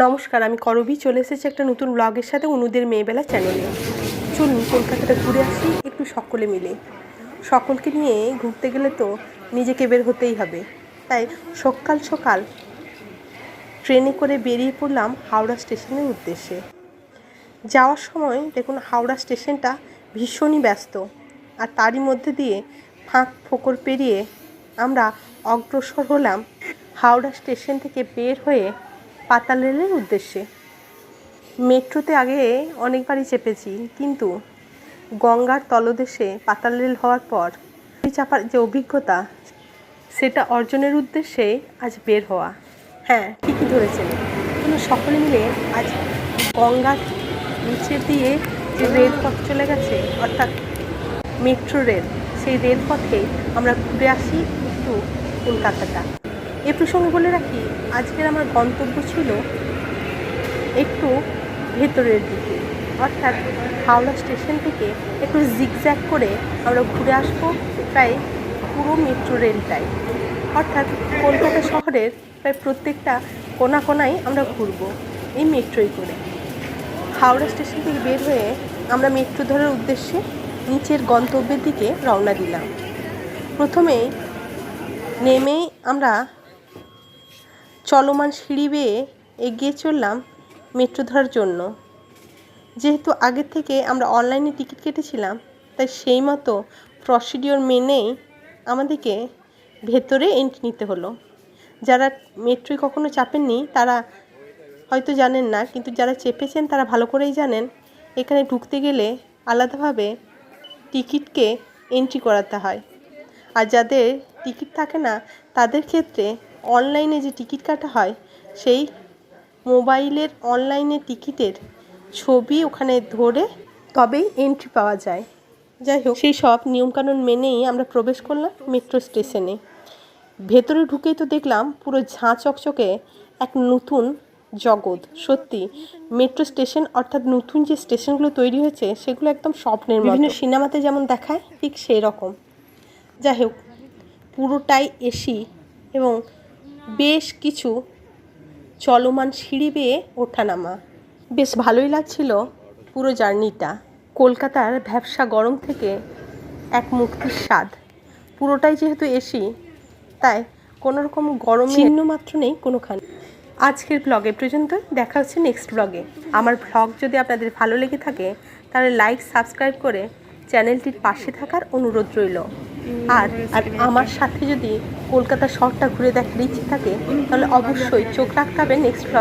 নমস্কার, আমি করবি। চলে এসেছি একটা নতুন ব্লগের সাথে অনুদের মেয়েবেলা চ্যানেলে চলুন, কলকাতাটা ঘুরে আসি, একটু সকলে মিলে। সকলকে নিয়ে ঘুরতে গেলে তো নিজেকে বের হতেই হবে। তাই সকাল সকাল ট্রেনে করে বেরিয়ে পড়লাম হাওড়া স্টেশনের উদ্দেশ্যে। যাওয়ার সময় দেখুন, হাওড়া স্টেশনটা ভীষণই ব্যস্ত। আর তারই মধ্যে দিয়ে ফাঁক ফোকর পেরিয়ে আমরা অগ্রসর হলাম হাওড়া স্টেশন থেকে বের হয়ে পাতাল রেলের উদ্দেশ্যে। মেট্রোতে আগে অনেকবারই চেপেছি, কিন্তু গঙ্গার তলদেশে পাতাল রেল হওয়ার পর চাপার যে অভিজ্ঞতা, সেটা অর্জনের উদ্দেশ্যে আজ বের হওয়া। হ্যাঁ ঠিকই ধরেছেন। কিন্তু সকলে মিলে আজ গঙ্গার নিচে দিয়ে যে রেলপথ চলে গেছে, অর্থাৎ মেট্রো রেল, সেই রেলপথে আমরা ঘুরে আসি একটু কলকাতাটা। এ প্রসঙ্গে বলে রাখি, আজকের আমার গন্তব্য ছিল একটু ভেতরের দিকে। অর্থাৎ হাওড়া স্টেশন থেকে একটু জিগজ্যাগ করে আমরা ঘুরে আসব প্রায় পুরো মেট্রো রেলটাই অর্থাৎ কলকাতা শহরের প্রায় প্রত্যেকটা কোনা কোনায় আমরা ঘুরবো এই মেট্রোয় করে। হাওড়া স্টেশন থেকে বের হয়ে আমরা মেট্রো ধরার উদ্দেশ্যে নিচের গন্তব্যের দিকে রওনা দিলাম। প্রথমেই নেমেই আমরা চলমান সিঁড়ি বেয়ে এগিয়ে চললাম মেট্রো ধরার জন্য। যেহেতু আগের থেকে আমরা অনলাইনে টিকিট কেটেছিলাম, তাই সেই মতো প্রসিডিওর মেনেই আমাদেরকে ভেতরে এন্ট্রি নিতে হলো। যারা মেট্রোয় কখনো চাপেননি, তারা হয়তো জানেন না, কিন্তু যারা চেপেছেন, তারা ভালো করেই জানেন। এখানে ঢুকতে গেলে আলাদাভাবে টিকিটকে এন্ট্রি করাতে হয়। আর যাদের টিকিট থাকে না, তাদের ক্ষেত্রে অনলাইনে যে টিকিট কাটা হয়, সেই মোবাইলের অনলাইনে টিকিটের ছবি ওখানে ধরে তবেই এন্ট্রি পাওয়া যায়। যাই হোক, সেই সব নিয়মকানুন মেনেই আমরা প্রবেশ করলাম মেট্রো স্টেশনে ভেতরে ঢুকেই তো দেখলাম পুরো ঝাঁ চকচকে এক নতুন জগৎ। সত্যি মেট্রো স্টেশন অর্থাৎ নতুন যে স্টেশনগুলো তৈরি হয়েছে, সেগুলো একদম স্বপ্নের বিভিন্ন সিনেমাতে যেমন দেখায়, ঠিক সেই রকম যাই হোক, পুরোটাই এসি এবং বেশ কিছু চলমান সিঁড়ি বেয়ে ওঠানামা। বেশ ভালোই লাগছিল পুরো জার্নিটা। কলকাতার ভ্যাবসা গরম থেকে এক মুক্তির স্বাদ। পুরোটাই যেহেতু এসি তাই কোনো রকম গরম চিহ্ন মাত্র নেই কোনোখানে। আজকের ব্লগে পর্যন্ত দেখা হচ্ছে নেক্সট ব্লগে আমার ব্লগ যদি আপনাদের ভালো লেগে থাকে তাহলে লাইক সাবস্ক্রাইব করে চ্যানেলটির পাশে থাকার অনুরোধ রইল। আর আর আমার সাথে যদি কলকাতা শহরটা ঘুরে দেখার ইচ্ছে থাকে, তাহলে অবশ্যই চোখ রাখতে হবে নেক্সট